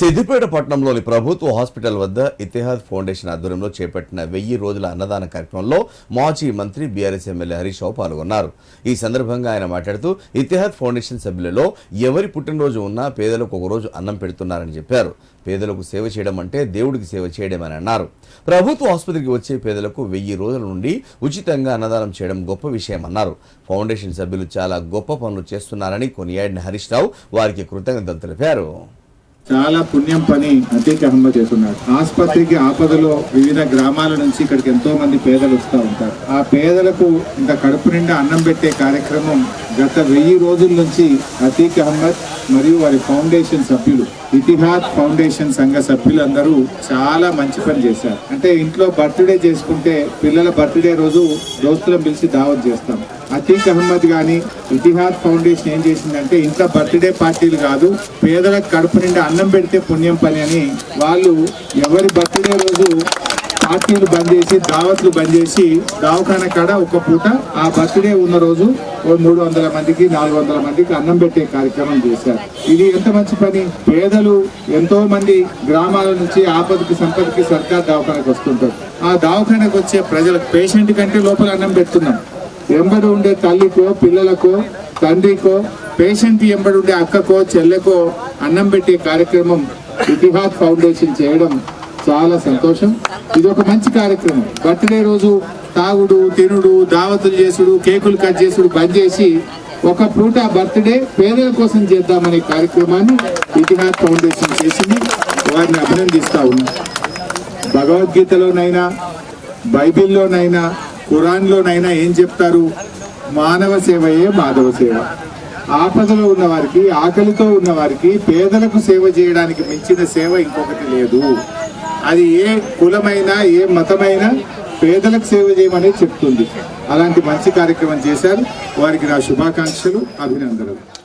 సిద్దిపేట పట్టణంలోని ప్రభుత్వ హాస్పిటల్ వద్ద ఇతిహాద్ ఫౌండేషన్ ఆధ్వర్యంలో చేపట్టిన వెయ్యి రోజుల అన్నదాన కార్యక్రమంలో మాజీ మంత్రి బీఆర్ఎస్ ఎమ్మెల్యే హరీష్ రావు పాల్గొన్నారు. ఈ సందర్భంగా ఆయన మాట్లాడుతూ ఇతిహాద్ ఫౌండేషన్ సభ్యులలో ఎవరి పుట్టినరోజు ఉన్నా పేదలకు ఒక రోజు అన్నం పెడుతున్నారని చెప్పారు. పేదలకు సేవ చేయడం అంటే దేవుడికి సేవ చేయడమని అన్నారు. ప్రభుత్వ ఆసుపత్రికి వచ్చే పేదలకు వెయ్యి రోజుల నుండి ఉచితంగా అన్నదానం చేయడం గొప్ప విషయమన్నారు ఫౌండేషన్ సభ్యులు చాలా గొప్ప పనులు చేస్తున్నారని కొనియాడిన హరీష్ రావు వారికి కృతజ్ఞతలు తెలిపారు. చాలా పుణ్యం పని అతీక్ అహ్మద్ చేస్తున్నాడు ఆసుపత్రికి ఆపదలో వివిధ గ్రామాల నుంచి ఇక్కడికి ఎంతో మంది పేదలు వస్తూ ఉంటారు. ఆ పేదలకు ఇంత కడుపు నిండా అన్నం పెట్టే కార్యక్రమం గత వెయ్యి రోజుల నుంచి అతీక్ అహ్మద్ మరియు వారి ఫౌండేషన్ సభ్యులు ఇతిహాద్ ఫౌండేషన్ సంఘ సభ్యులందరూ చాలా మంచి పని చేశారు. అంటే ఇంట్లో బర్త్డే చేసుకుంటే పిల్లల బర్త్డే రోజు దోస్తులను పిలిచి దావత్ చేస్తాం. అతీక్ అహ్మద్ కానీ ఇతిహాద్ ఫౌండేషన్ ఏం చేసిందంటే ఇంట్లో బర్త్డే పార్టీలు కాదు పేదలకు కడుపు నిండా అన్నం పెడితే పుణ్యం పని అని వాళ్ళు ఎవరి బర్త్డే రోజు పార్టీలు బంద్ చేసి దావత్లు బంద్ చేసి దవాఖాన కాడ ఒక పూట ఆ బర్త్డే ఉన్న రోజు ఓ మూడు వందల మందికి నాలుగు వందల మందికి అన్నం పెట్టే కార్యక్రమం చేశారు. ఇది ఎంత మంచి పని? పేదలు ఎంతో మంది గ్రామాల నుంచి ఆపదకి సంపదకి సర్కార్ దవాఖానకు వస్తుంటారు. ఆ దవాఖానకు వచ్చే ప్రజలకు పేషెంట్ కంటే లోపల అన్నం పెడుతున్నాం. ఎంబడి ఉండే తల్లికో పిల్లలకో తండ్రికో పేషెంట్ ఎంబడి ఉండే అక్కకో చెల్లెకో అన్నం పెట్టే కార్యక్రమం ఇతిహాద్ ఫౌండేషన్ చేయడం చాలా సంతోషం. ఇది ఒక మంచి కార్యక్రమం. బర్త్డే రోజు తాగుడు తినుడు దావతులు చేసుడు కేకులు కట్ చేసుడు బంద్ చేసి ఒక పూట బర్త్డే పేదల కోసం చేద్దామనే కార్యక్రమాన్ని ఇతిహాద్ ఫౌండేషన్ చేసింది. వారిని అభినందిస్తా ఉన్నాం. భగవద్గీతలోనైనా బైబిల్లోనైనా ఖురాన్లోనైనా ఏం చెప్తారు? మానవ సేవయే మాధవ సేవ. ఆపదలో ఉన్న వారికి ఆకలితో ఉన్న వారికి పేదలకు సేవ చేయడానికి మించిన సేవ ఇంకొకటి లేదు. అది ఏ కులమైనా ఏ మతమైనా పేదలకు సేవ చేయమని చెప్తుంది. అలాంటి మంచి కార్యక్రమం చేశారు. వారికి నా శుభాకాంక్షలు అభినందనలు.